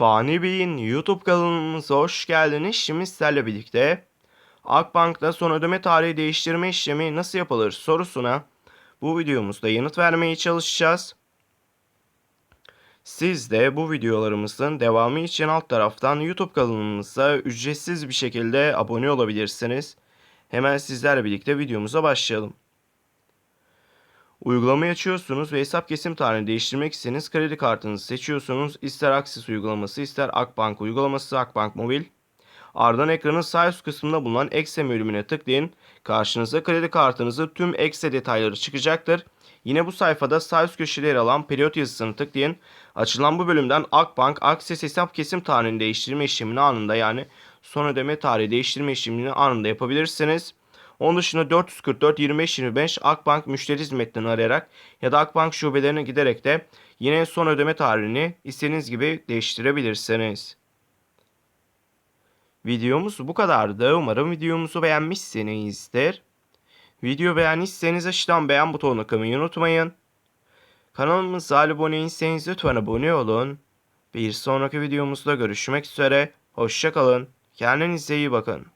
Fani Bey'in YouTube kanalımıza hoş geldiniz. Şimdi sizlerle birlikte Akbank'ta son ödeme tarihi değiştirme işlemi nasıl yapılır sorusuna bu videomuzda yanıt vermeye çalışacağız. Siz de bu videolarımızın devamı için alt taraftan YouTube kanalımıza ücretsiz bir şekilde abone olabilirsiniz. Hemen sizlerle birlikte videomuza başlayalım. Uygulamayı açıyorsunuz ve hesap kesim tarihini değiştirmek istediğiniz kredi kartınızı seçiyorsunuz. İster Aksis uygulaması ister Akbank uygulaması Akbank Mobil. Ardından ekranın sağ üst kısmında bulunan Ekse bölümüne tıklayın. Karşınıza kredi kartınızı tüm Ekse detayları çıkacaktır. Yine bu sayfada sağ üst köşede yer alan periyot yazısını tıklayın. Açılan bu bölümden Akbank Akses hesap kesim tarihini değiştirme işlemini anında yani son ödeme tarihi değiştirme işlemini anında yapabilirsiniz. Onun dışında 444 25 25 Akbank müşteri hizmetlerini arayarak ya da Akbank şubelerine giderek de yine son ödeme tarihini istediğiniz gibi değiştirebilirsiniz. Videomuz bu kadardı. Umarım videomuzu beğenmişsinizdir. Video beğendiyseniz aşağıdan beğen butonuna kılmayı unutmayın. Kanalımıza abone değilseniz lütfen abone olun. Bir sonraki videomuzda görüşmek üzere. Hoşçakalın. Kendinize iyi bakın.